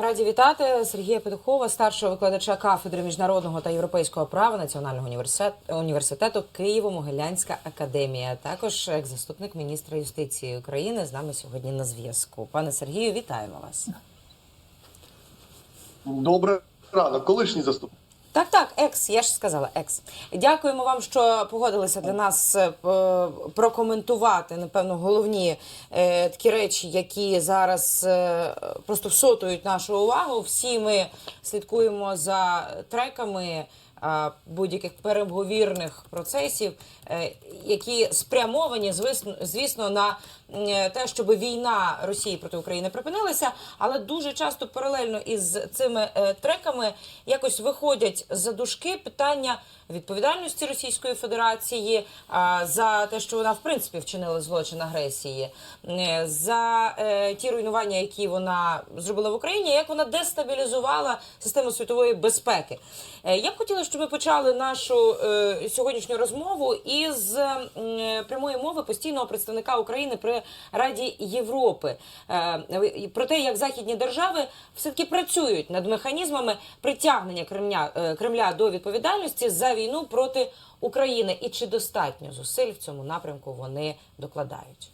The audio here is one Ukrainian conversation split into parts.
Раді вітати Сергія Петухова, старшого викладача кафедри міжнародного та європейського права Національного університету, Києво-Могилянська академія. Також екс-заступник міністра юстиції України з нами сьогодні на зв'язку. Пане Сергію, вітаємо вас. Добре ранок, колишній заступник. Так, так, екс, я ж сказала, екс. Дякуємо вам, що погодилися для нас е, прокоментувати, напевно, головні е, такі речі, які зараз е, просто всотують нашу увагу. Всі ми слідкуємо за треками будь-яких переговірних процесів, е, які спрямовані, звісно, на е, те, щоб війна Росії проти України припинилася, але дуже часто паралельно із цими е, треками якось виходять за дужки питання відповідальності Російської Федерації за те, що вона в принципі вчинила злочин агресії, е, за е, ті руйнування, які вона зробила в Україні, як вона дестабілізувала систему світової безпеки. Е, Я б хотіла, щоб ми почали нашу е, сьогоднішню розмову із е, прямої мови постійного представника України при Раді Європи Е, про те, як західні держави все таки працюють над механізмами притягнення Кремля, е, Кремля до відповідальності за війну проти України, і чи достатньо зусиль в цьому напрямку вони докладають.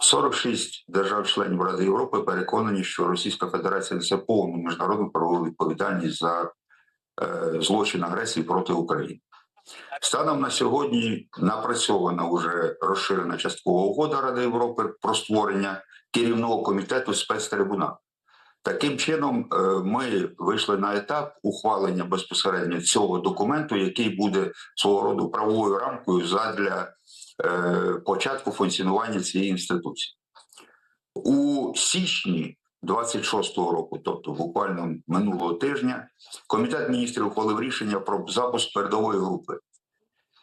46 держав-членів Ради Європи переконані, що Російська Федерація несе повну міжнародну правову відповідальність за е, злочин агресії проти України. Станом на сьогодні напрацьована вже розширена часткова угода Ради Європи про створення керівного комітету спецтрибуналу. Таким чином, е, ми вийшли на етап ухвалення безпосередньо цього документу, який буде свого роду правовою рамкою задля е, початку функціонування цієї інституції. У січні 26-го року, тобто буквально минулого тижня, комітет міністрів ухвалив рішення про запуск передової групи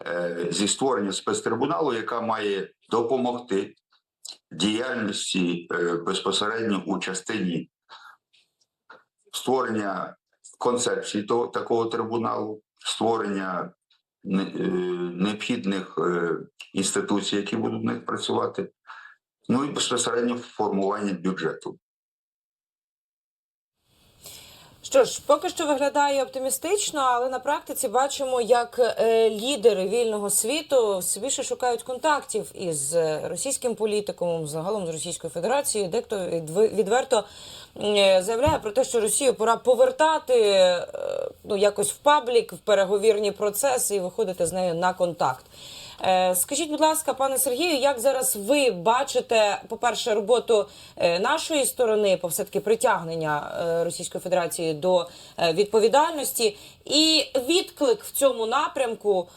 е, зі створення спецтрибуналу, яка має допомогти діяльності безпосередньо у частині створення концепції того, такого трибуналу, створення е, необхідних е, інституцій, які будуть в них працювати, ну і безпосередньо формування бюджету. Що ж, поки що виглядає оптимістично, але на практиці бачимо, як е, лідери вільного світу все більше шукають контактів із е, російським політиком, загалом з Російською Федерацією. Дехто відверто е, заявляє про те, що Росію пора повертати ну якось в паблік, в переговірні процеси і виходити з нею на контакт. Е, Скажіть, будь ласка, пане Сергію, як зараз ви бачите, по-перше, роботу е, нашої сторони по все-таки притягнення е, Російської Федерації до відповідальності і відклик в цьому напрямку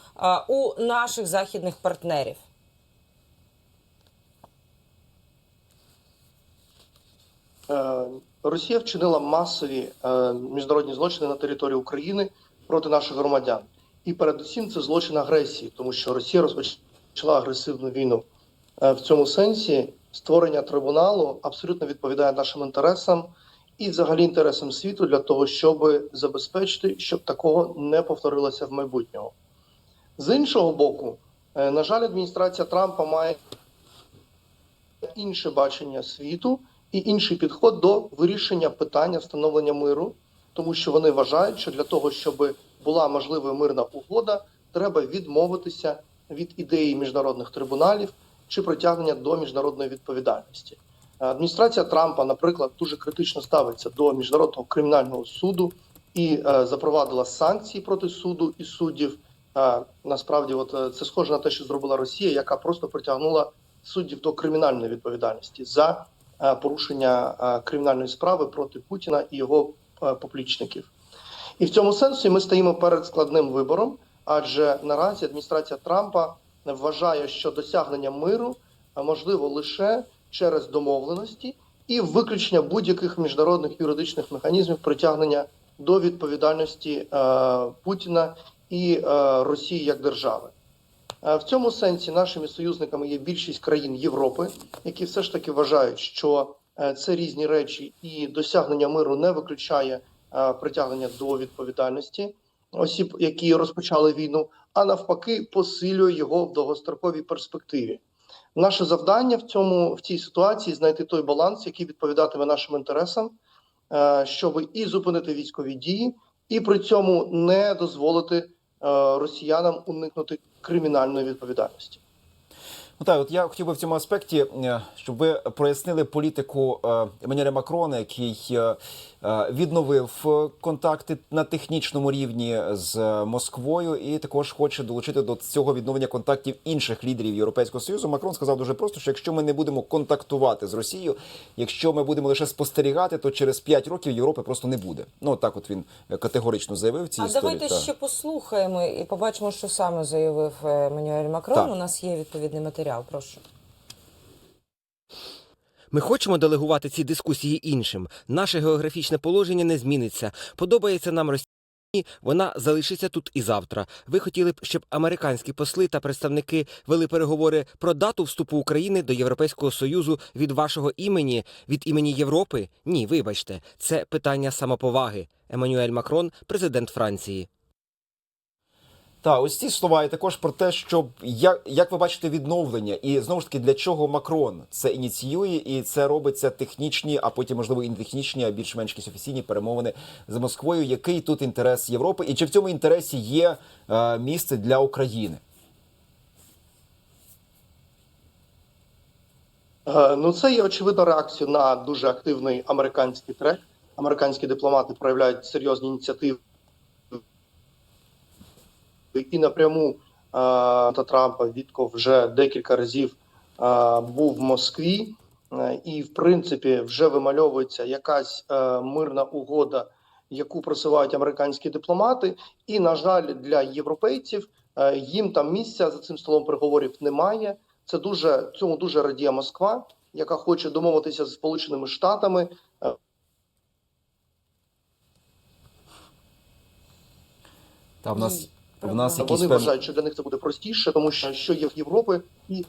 у наших західних партнерів? Росія вчинила масові міжнародні злочини на території України проти наших громадян. І передусім це злочин агресії, тому що Росія розпочала агресивну війну. Е, В цьому сенсі створення трибуналу абсолютно відповідає нашим інтересам і, взагалі, інтересам світу для того, щоб забезпечити, щоб такого не повторилося в майбутньому. З іншого боку, е, на жаль, адміністрація Трампа має інше бачення світу і інший підход до вирішення питання встановлення миру, тому що вони вважають, що для того, щоб була можлива мирна угода, треба відмовитися від ідеї міжнародних трибуналів чи притягнення до міжнародної відповідальності. Адміністрація Трампа, наприклад, дуже критично ставиться до міжнародного кримінального суду і е, запровадила санкції проти суду і суддів. Е, насправді, от е, це схоже на те, що зробила Росія, яка просто притягнула суддів до кримінальної відповідальності за е, порушення е, кримінальної справи проти Путіна і його е, поплічників. І в цьому сенсі ми стоїмо перед складним вибором, адже наразі адміністрація Трампа вважає, що досягнення миру е, можливо лише через домовленості і виключення будь-яких міжнародних юридичних механізмів притягнення до відповідальності е, Путіна і е, Росії як держави. Е, В цьому сенсі нашими союзниками є більшість країн Європи, які все ж таки вважають, що е, це різні речі, і досягнення миру не виключає е, притягнення до відповідальності осіб, які розпочали війну, а навпаки, посилює його в довгостроковій перспективі. Наше завдання в цьому в цій ситуації знайти той баланс, який відповідатиме нашим інтересам, е, щоб і зупинити військові дії, і при цьому не дозволити е, росіянам уникнути кримінальної відповідальності. Ну так, от я хотів би в цьому аспекті, е, щоб ви прояснили політику е, Еммануеля Макрона, який е, відновив е, контакти на технічному рівні з е, Москвою, і також хоче долучити до цього відновлення контактів інших лідерів Європейського союзу. Макрон сказав дуже просто, що якщо ми не будемо контактувати з Росією, якщо ми будемо лише спостерігати, то через 5 років Європи просто не буде. Ну так, от він е, категорично заявив в цій А історії. давайте так. ще послухаємо і побачимо, що саме заявив е, Манюель Макрон. Так. У нас є відповідний матеріал. Прошу. Ми хочемо делегувати ці дискусії іншим. Наше географічне положення не зміниться. Подобається нам Росія. Вона залишиться тут і завтра. Ви хотіли б, щоб американські посли та представники вели переговори про дату вступу України до Європейського союзу від вашого імені, від імені Європи? Ні, вибачте, це питання самоповаги. Еммануель Макрон, президент Франції. Так, ось ці слова і також про те, що як, як ви бачите відновлення, і знову ж таки для чого Макрон це ініціює, і це робиться технічні, а потім можливо і не технічні, а більш-менш якісь офіційні перемовини з Москвою. Який тут інтерес Європи, і чи в цьому інтересі є е, місце для України? Е, Ну, це є очевидна реакція на дуже активний американський трек. Американські дипломати проявляють серйозні ініціативи і напряму та Трампа Вітков вже декілька разів був в Москві, е, і в принципі вже вимальовується якась е, мирна угода, яку просувають американські дипломати. І на жаль, для європейців е, їм там місця за цим столом переговорів немає. Це дуже цьому дуже радіє Москва, яка хоче домовитися з Сполученими Штатами. Та в нас в нас Вони якісь Вони певні... вважають, що для них це буде простіше, тому що що є в Європі, і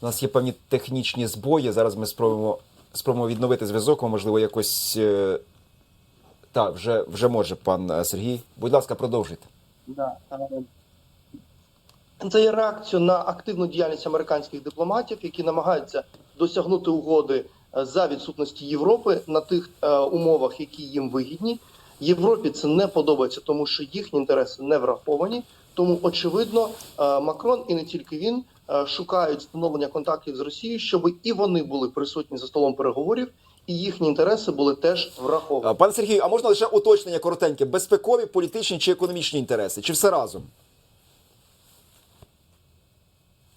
У нас є певні технічні збої. Зараз ми спробуємо спробуємо відновити зв'язок. а, Можливо, якось е, так, вже вже може пан е, Сергій. Будь ласка, продовжуйте. Да. Це є реакцією на активну діяльність американських дипломатів, які намагаються досягнути угоди е, за відсутності Європи на тих е, умовах, які їм вигідні. Європі це не подобається, тому що їхні інтереси не враховані. Тому очевидно, е, Макрон і не тільки він е, шукають встановлення контактів з Росією, щоб і вони були присутні за столом переговорів, і їхні інтереси були теж враховані. Пане Сергію, а можна лише уточнення коротеньке? Безпекові, політичні чи економічні інтереси? Чи все разом?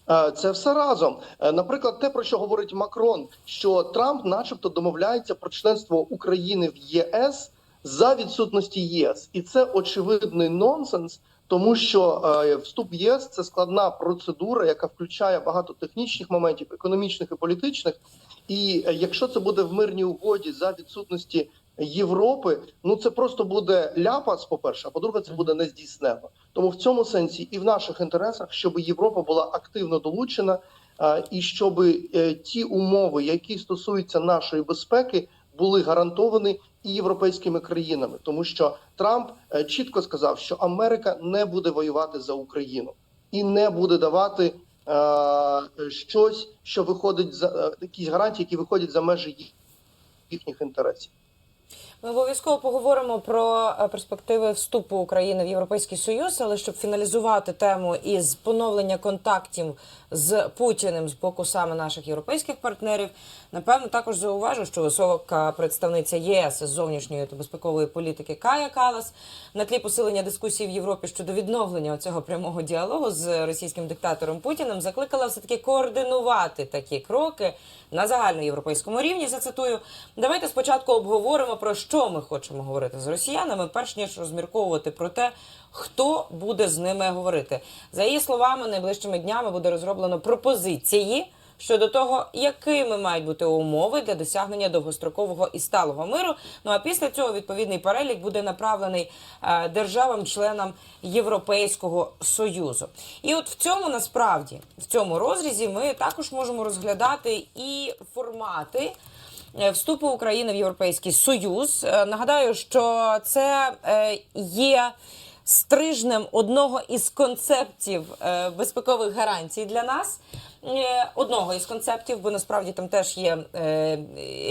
Е, Це все разом. Наприклад, те про що говорить Макрон, що Трамп, начебто, домовляється про членство України в ЄС за відсутності ЄС, і це очевидний нонсенс, тому що е, вступ в ЄС це складна процедура, яка включає багато технічних моментів, економічних і політичних. І е, якщо це буде в мирній угоді за відсутності Європи, ну це просто буде ляпас, по перше, а по-друге, це буде нездійсненно. Тому в цьому сенсі і в наших інтересах, щоб Європа була активно долучена, е, і щоб е, ті умови, які стосуються нашої безпеки, були гарантовані і європейськими країнами, тому що Трамп е, чітко сказав, що Америка не буде воювати за Україну і не буде давати е, щось, що виходить за е, якісь гарантії, які виходять за межі їх, їхніх інтересів. Ми обов'язково поговоримо про е, перспективи вступу України в Європейський Союз, але щоб фіналізувати тему із поновлення контактів з Путіним з боку саме наших європейських партнерів, напевно, також зауважу, що висока представниця ЄС з зовнішньої та безпекової політики Кая Калас на тлі посилення дискусії в Європі щодо відновлення цього прямого діалогу з російським диктатором Путіним закликала все таки координувати такі кроки на загальноєвропейському рівні. Зацитую, давайте спочатку обговоримо про що ми хочемо говорити з росіянами, перш ніж розмірковувати про те, хто буде з ними говорити. За її словами, найближчими днями буде розроблено пропозиції. Щодо того, якими мають бути умови для досягнення довгострокового і сталого миру. Ну а після цього відповідний перелік буде направлений е, державам-членам Європейського союзу. І от в цьому насправді в цьому розрізі ми також можемо розглядати і формати. Е, Вступу України в Європейський Союз. Е, Нагадаю, що це е, є стрижнем одного із концептів безпекових гарантій для нас. Одного із концептів, бо насправді там теж є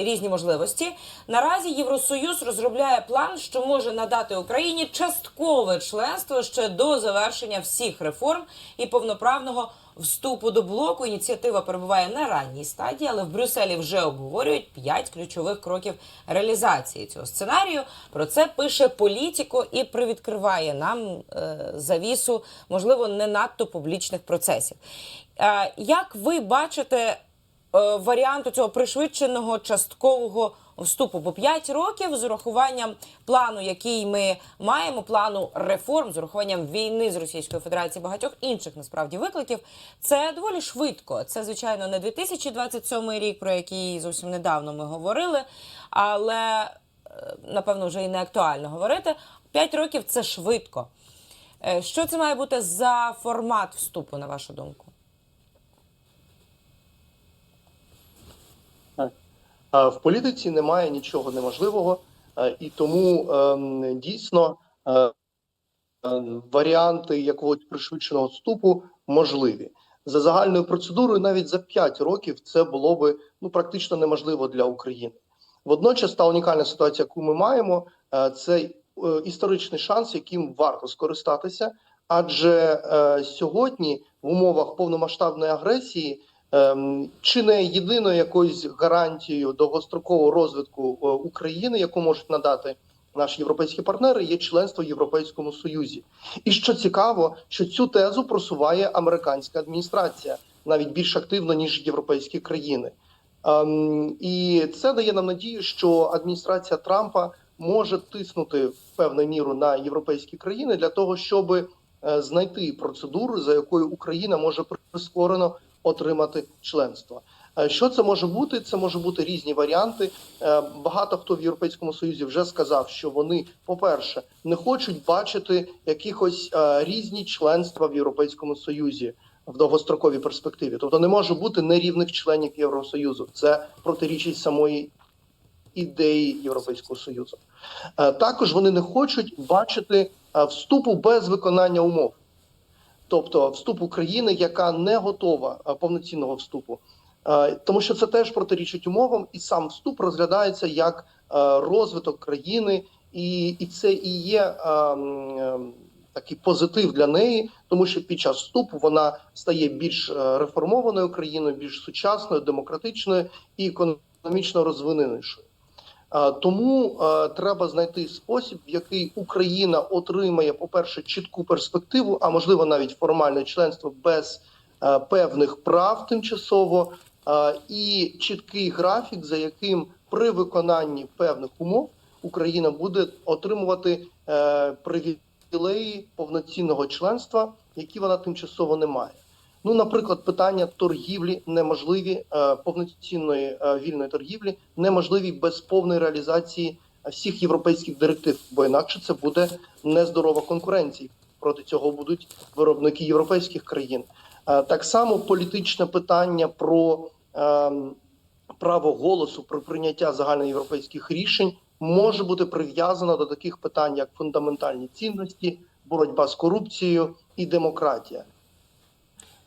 різні можливості. Наразі Євросоюз розробляє план, що може надати Україні часткове членство ще до завершення всіх реформ і повноправного вступу до блоку. Ініціатива перебуває на ранній стадії, але в Брюсселі вже обговорюють п'ять ключових кроків реалізації цього сценарію. Про це пише політико і привідкриває нам е, завісу, можливо, не надто публічних процесів. Е, як ви бачите е, варіанту цього пришвидшеного часткового вступу? Бо 5 років з урахуванням плану, який ми маємо, плану реформ, з урахуванням війни з Російською Федерацією, багатьох інших насправді викликів, це доволі швидко. Це звичайно не 2027 рік, про який зовсім недавно ми говорили, але е, напевно вже і не актуально говорити. 5 років це швидко. Е, Що це має бути за формат вступу, на вашу думку? Е, В політиці немає нічого неможливого, і тому ем, дійсно е, варіанти якогось пришвидшеного вступу можливі. За загальною процедурою, навіть за 5 років це було би ну практично неможливо для України. Водночас та унікальна ситуація, яку ми маємо, е, це е, історичний шанс, яким варто скористатися, адже сьогодні в умовах повномасштабної агресії чи не єдиною якоюсь гарантією довгострокового розвитку е, України, яку можуть надати наші європейські партнери, є членство в Європейському Союзі. І що цікаво, що цю тезу просуває американська адміністрація навіть більш активно ніж європейські країни. Ем, і це дає нам надію, що адміністрація Трампа може тиснути в певну міру на європейські країни для того, щоб е, знайти процедуру, за якою Україна може прискорено отримати членство. Е, Що це може бути? Це може бути різні варіанти. Е, Багато хто в Європейському Союзі вже сказав, що вони, по-перше, не хочуть бачити якихось е, різні членства в Європейському Союзі в довгостроковій перспективі. Тобто не може бути нерівних членів Євросоюзу. Це протирічить самої ідеї Європейського Союзу. Також вони не хочуть бачити вступу без виконання умов. Тобто вступ України, яка не готова е, повноцінного вступу, Е, тому що це теж протирічить умовам, і сам вступ розглядається як е, розвиток країни, і, і це і є такий позитив для неї, тому що під час вступу вона стає більш реформованою країною, більш сучасною, демократичною і економічно розвиненішою. Е, Тому е, треба знайти спосіб, в який Україна отримає, по-перше, чітку перспективу, а можливо навіть формальне членство без е, певних прав тимчасово, і чіткий графік, за яким при виконанні певних умов Україна буде отримувати привілеї повноцінного членства, які вона тимчасово не має. Ну, наприклад, питання торгівлі неможливі е, повноцінної е, вільної торгівлі, неможливі без повної реалізації всіх європейських директив, бо інакше це буде нездорова конкуренція. Проти цього будуть виробники європейських країн. Е, Так само політичне питання про е, право голосу про прийняття загальноєвропейських рішень може бути прив'язано до таких питань, як фундаментальні цінності, боротьба з корупцією і демократія.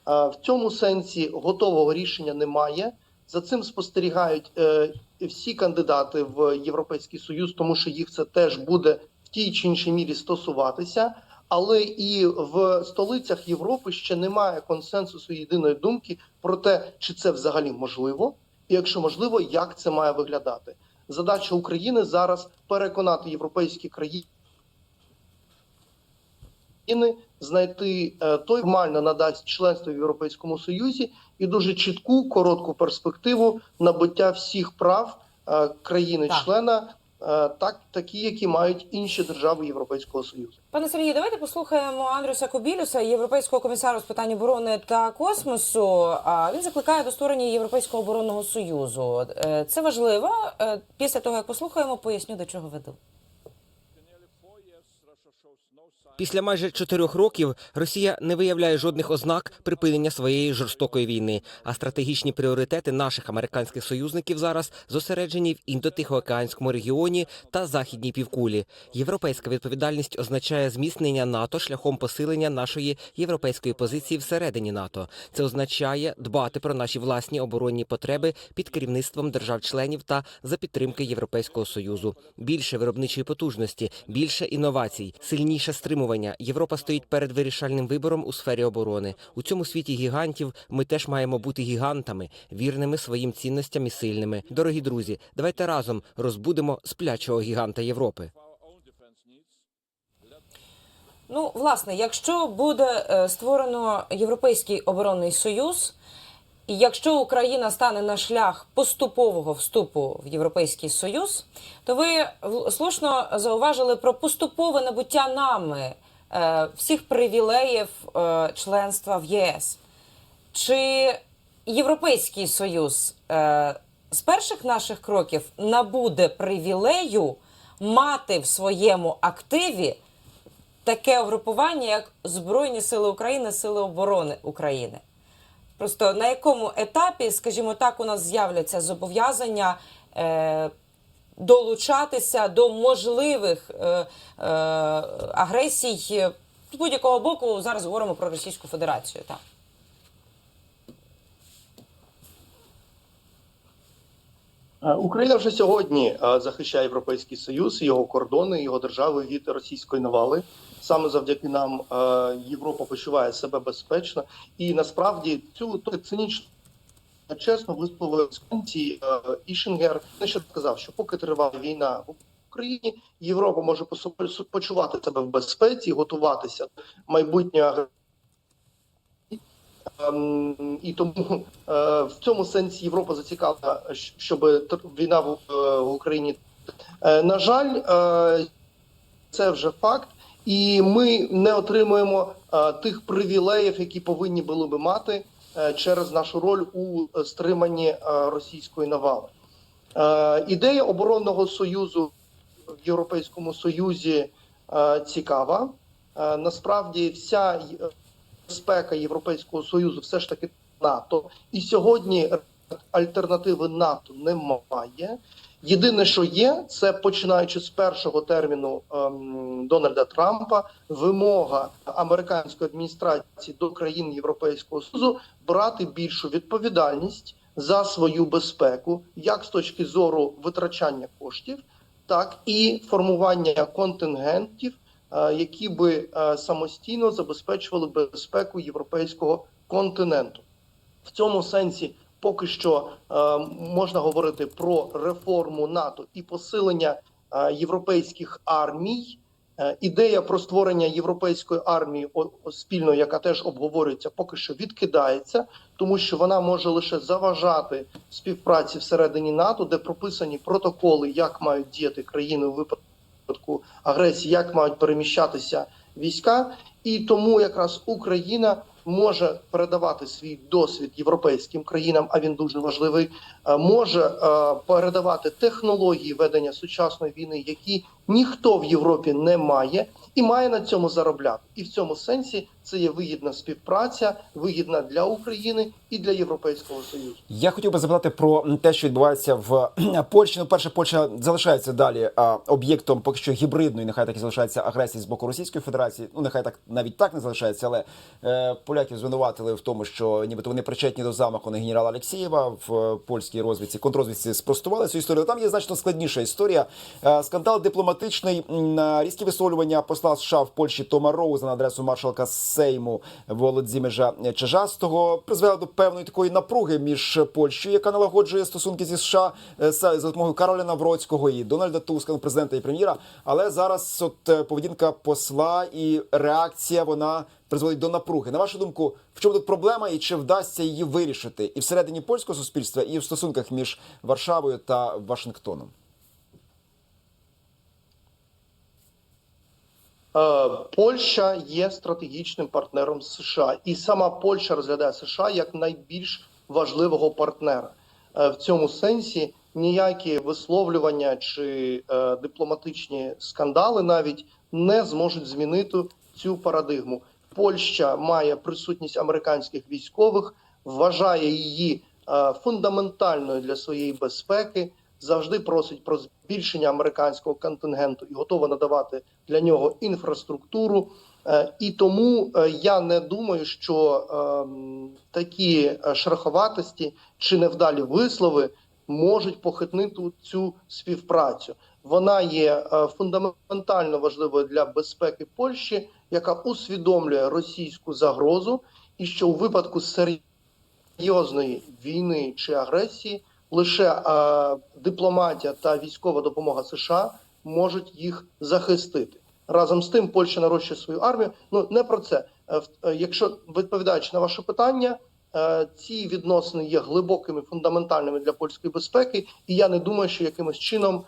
Е, В цьому сенсі готового рішення немає. За цим спостерігають е, всі кандидати в Європейський Союз, тому що їх це теж буде в тій чи іншій мірі стосуватися. Але і в столицях Європи ще немає консенсусу єдиної думки про те, чи це взагалі можливо, і якщо можливо, як це має виглядати. Задача України зараз переконати європейські країни країни знайти е, той формально надасть членство в Європейському Союзі і дуже чітку коротку перспективу набуття всіх прав е, країни-члена, е, так такі, які мають інші держави Європейського Союзу. Пане Сергію, давайте послухаємо Андрюса Кобілюса, європейського комісару з питань оборони та космосу. Він закликає до створення Європейського оборонного союзу. Це важливо. Після того як послухаємо, поясню до чого веду. Після майже чотирьох років Росія не виявляє жодних ознак припинення своєї жорстокої війни. А стратегічні пріоритети наших американських союзників зараз зосереджені в індотихоокеанському регіоні та західній півкулі. Європейська відповідальність означає зміцнення НАТО шляхом посилення нашої європейської позиції всередині НАТО. Це означає дбати про наші власні оборонні потреби під керівництвом держав-членів та за підтримки Європейського союзу. Більше виробничої потужності, більше інновацій, сильніше стримування. Європа стоїть перед вирішальним вибором у сфері оборони. У цьому світі гігантів ми теж маємо бути гігантами, вірними своїм цінностям і сильними. Дорогі друзі, давайте разом розбудемо сплячого гіганта Європи. Ну, власне, якщо буде е, створено Європейський оборонний союз, якщо Україна стане на шлях поступового вступу в Європейський Союз, то ви слушно зауважили про поступове набуття нами е, всіх привілеїв е, членства в ЄС. Чи Європейський Союз е, з перших наших кроків набуде привілею мати в своєму активі таке угрупування, як Збройні Сили України, Сили оборони України? Просто на якому етапі, скажімо так, у нас з'являться зобов'язання е, долучатися до можливих е, е, агресій з будь-якого боку? Зараз говоримо про Російську Федерацію. Так. Україна вже сьогодні е, захищає Європейський Союз, його кордони, його держави від російської навали. Саме завдяки нам е, Європа почуває себе безпечно, і насправді цю то цинічно чесно висловив з конці Ішингер. Що сказав, що поки триває війна в Україні, Європа може почувати себе в безпеці, готуватися до майбутнього І тому е, в цьому сенсі Європа зацікавлена, щоб війна в, е, Україні. Е, На жаль, це вже факт, і ми не отримуємо тих привілеїв, які повинні були би мати через нашу роль у стриманні російської навали. Ідея оборонного союзу в Європейському Союзі цікава. Насправді, вся безпека Європейського Союзу все ж таки НАТО. І сьогодні альтернативи НАТО немає. Єдине, що є, це починаючи з першого терміну ем, Дональда Трампа, вимога американської адміністрації до країн Європейського Союзу брати більшу відповідальність за свою безпеку, як з точки зору витрачання коштів, так і формування контингентів, які би е, самостійно забезпечували безпеку європейського континенту. В цьому сенсі поки що е, можна говорити про реформу НАТО і посилення е, європейських армій. Е, Ідея про створення європейської армії спільно, яка теж обговорюється, поки що відкидається, тому що вона може лише заважати співпраці всередині НАТО, де прописані протоколи, як мають діяти країни у випадку агресії, як мають переміщатися війська, і тому якраз Україна може передавати свій досвід європейським країнам, а він дуже важливий. е, Може е, передавати технології ведення сучасної війни, які ніхто в Європі не має, і має на цьому заробляти. І в цьому сенсі це є вигідна співпраця, вигідна для України і для Європейського Союзу. Я хотів би запитати про те, що відбувається в Польщі. Ну, перше, Польща залишається далі об'єктом поки що гібридної, нехай так і залишається агресії з боку Російської Федерації. Ну нехай так навіть так не залишається, але е, поляків звинуватили в тому, що нібито вони причетні до замаху на генерала Алексєєва в е, польській розвідці. Контррозвідці спростували цю історію. Там є значно складніша історія. Е, скандал дипломатичний різкі висловлювання посла США в Польщі Тома Роуза на адресу маршалка Сейму Володимира Чижастого призвела до певної такої напруги між Польщею, яка налагоджує стосунки зі США е, за допомогою Кароля Навроцького і Дональда Туска, ну, президента і прем'єра. Але зараз от е, поведінка посла і реакція вона призводить до напруги. На вашу думку, в чому тут проблема і чи вдасться її вирішити і всередині польського суспільства, і в стосунках між Варшавою та Вашингтоном? Польща є стратегічним партнером США, і сама Польща розглядає США як найбільш важливого партнера. Е, В цьому сенсі ніякі висловлювання чи е, дипломатичні скандали навіть не зможуть змінити цю парадигму. Польща має присутність американських військових, вважає її е, фундаментальною для своєї безпеки. Завжди просить про збільшення американського контингенту і готова надавати для нього інфраструктуру. Е, І тому е, я не думаю, що ем, такі е, шероховатості чи невдалі вислови можуть похитнути цю співпрацю. Вона є фундаментально важливою для безпеки Польщі, яка усвідомлює російську загрозу, і що у випадку серйозної війни чи агресії лише е, дипломатія та військова допомога США можуть їх захистити. Разом з тим, Польща нарощує свою армію. Ну не про це. Е, е, Якщо відповідаючи на ваше питання, ці відносини є глибокими, фундаментальними для польської безпеки, і я не думаю, що якимось чином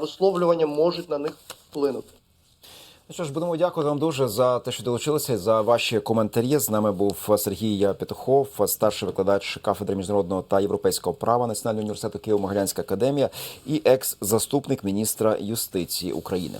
висловлювання можуть на них вплинути. Ну що ж, будемо дякувати вам дуже за те, що долучилися за ваші коментарі. З нами був Сергій Петухов, старший викладач кафедри міжнародного та європейського права Національного університету Києво-Могилянська академія і екс-заступник міністра юстиції України.